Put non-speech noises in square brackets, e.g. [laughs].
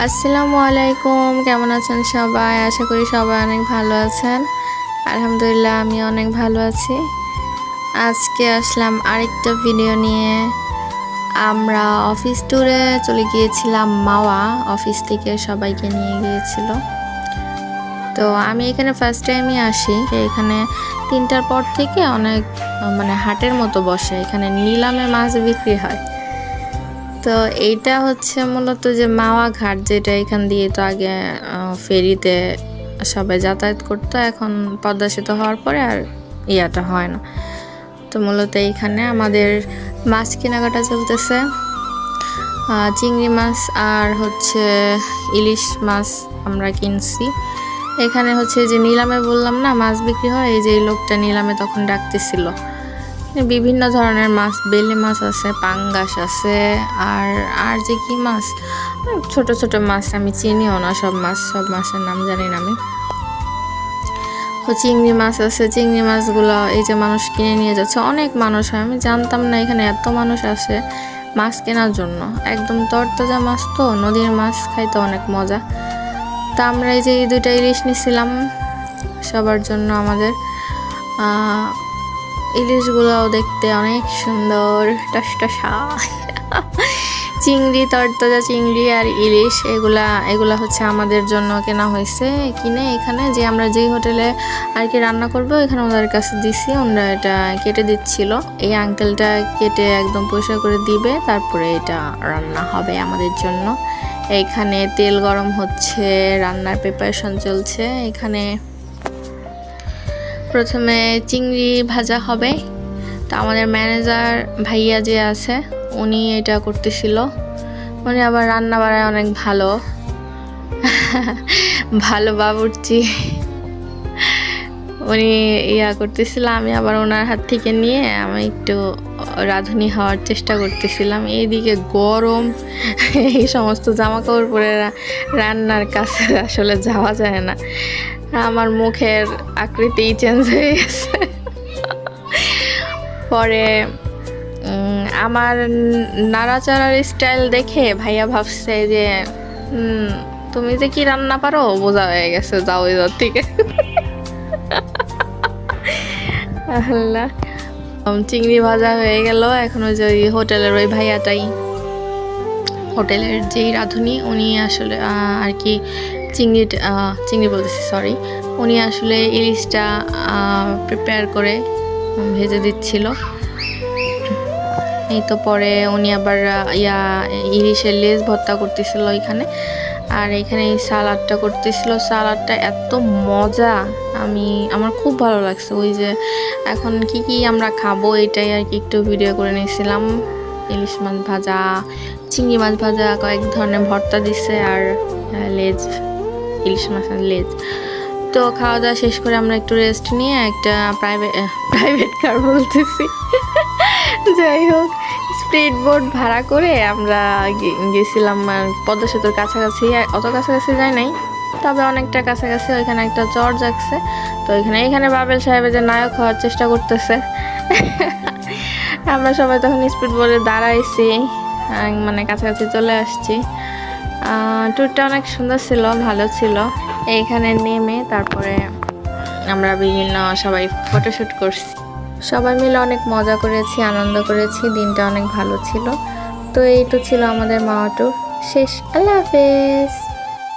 আসসালামু আলাইকুম, কেমন আছেন সবাই? আশা করি সবাই অনেক ভালো আছেন। আলহামদুলিল্লাহ, আমি অনেক ভালো আছি। আজকে আসলাম আরেকটা ভিডিও নিয়ে। আমরা অফিস ট্যুরে চলে গিয়েছিলাম মাওয়া অফিস থেকে সবাইকে নিয়ে গিয়েছিল। তো আমি এখানে ফার্স্ট টাইমই আসি। এখানে তিনটার পর থেকে অনেক মানে হাটের মতো বসে। এখানে নিলামে মাছ বিক্রি হয়। তো এইটা হচ্ছে মূলত যে মাওয়া ঘাট যেটা এখান দিয়ে তো আগে ফেরিতে সবাই যাতায়াত করতো, এখন পদ্মা সেতু হওয়ার পরে আর ইয়াটা হয় না। তো মূলত এইখানে আমাদের মাছ কেনাকাটা চলতেছে। চিংড়ি মাছ আর হচ্ছে ইলিশ মাছ আমরা কিনছি। এখানে হচ্ছে যে নিলামে বললাম না, মাছ বিক্রি হয়, এই যে লোকটা নিলামে তখন ডাকতেছিল। বিভিন্ন ধরনের মাছ, বেলে মাছ আছে, পাঙ্গাস আছে, আর আর যে কি মাছ? ছোট ছোট মাছ, আমি চিনিও না সব মাছ, সব মাছের নাম জানি না আমি। তো চিংড়ি মাছ আছে, চিংড়ি মাছগুলো এই যে মানুষ কিনে নিয়ে যাচ্ছে, অনেক মানুষ হয়, আমি জানতাম না এখানে এত মানুষ আসে মাছ কেনার জন্য। একদম তরতাজা মাছ তো, নদীর মাছ খাইতে অনেক মজা। তা আমরা এই যে এই দুইটা ইলিশ নিছিলাম সবার জন্য আমাদের ইলিশগুলোও দেখতে অনেক সুন্দর। চিংড়ি, তরতাজা চিংড়ি আর ইলিশ, এগুলা এগুলা হচ্ছে আমাদের জন্য কেনা হয়েছে। কিনে এখানে যে আমরা যেই হোটেলে আর কি রান্না করব, এখানে ওদের কাছে দিছি, ওনারা এটা কেটে দিচ্ছিল। এই আঙ্কেলটা কেটে একদম পরিষ্কার করে দিবে, তারপরে এটা রান্না হবে আমাদের জন্য। এখানে তেল গরম হচ্ছে, রান্নার প্রিপারেশন চলছে। এখানে প্রথমে চিংড়ি ভাজা হবে। তো আমাদের ম্যানেজার ভাইয়া যে আছে, উনি এটা করতেছিল। উনি আবার রান্না বাড়ায় অনেক ভালো। [laughs] ভালো বাবুর্চি। উনি ইয়া করতেছিল, আমি আবার ওনার হাত থেকে নিয়ে আমি একটু রাঁধুনি হওয়ার চেষ্টা করতেছিলাম। এইদিকে গরম, এই সমস্ত জামা কাপড় পরে রান্নার কাছে আসলে যাওয়া যায় না। আমার মুখের আকৃতি চেঞ্জ হয়ে গেছে। পরে আমার নাড়াচাড়ার স্টাইল দেখে ভাইয়া ভাবছে যে তুমি যে কি রান্না পারো বোঝা হয়ে গেছে, যাও এবার থেকে। চিংড়ি ভাজা হয়ে গেল। এখন ওই যে ওই হোটেলের ওই ভাইয়াটাই। হোটেলের যেই রাঁধুনি, উনি আসলে আর কি চিংড়ি চিংড়ি বলতেছি সরি উনি আসলে ইলিশটা প্রিপেয়ার করে ভেজে দিচ্ছিল। এই তো পরে উনি আবার ইয়া, ইলিশের লেজ ভর্তা করতেছিল এখানে আর এখানে এই সালাডটা করতেছিল। সালাডটা এত মজা! আমি, আমার খুব ভালো লাগছে ওই যে, এখন কি কি আমরা খাব এটাই আর কি একটু ভিডিও করে নিয়েছিলাম। ইলিশ মাছ ভাজা, চিংড়ি মাছ ভাজা, কয়েক ধরনের ভর্তা দিছে আর লেজ ইলিশ মাছের লেজ। তো খাওয়া দাওয়া শেষ করে আমরা একটু রেস্ট নিয়ে একটা প্রাইভেট প্রাইভেট কার বলতেছি। [laughs] যাই হোক স্পিড বোট ভাড়া করে আমরা গেছিলাম পদ্মা সেতুর কাছাকাছি অত কাছাকাছি যাই নাই। তবে অনেকটা কাছাকাছি, ওইখানে একটা চর যাচ্ছে তো ওইখানে এখানে বাবেল সাহেবের যে নায়ক হওয়ার চেষ্টা করতেছে। [laughs] আমরা সবাই তখন স্পিড বোটে দাঁড়াইছি মানে কাছাকাছি চলে আসছি। ট্যুরটা অনেক সুন্দর ছিল, ভালো ছিল। এইখানে নেমে তারপরে আমরা বিভিন্ন সবাই ফটোশ্যুট করছি। সবাই মিলে অনেক মজা করেছি, আনন্দ করেছি, দিনটা অনেক ভালো ছিল। তো এই তো ছিল আমাদের মাওয়া ট্যুর শেষ, আল্লাহ হাফেজ।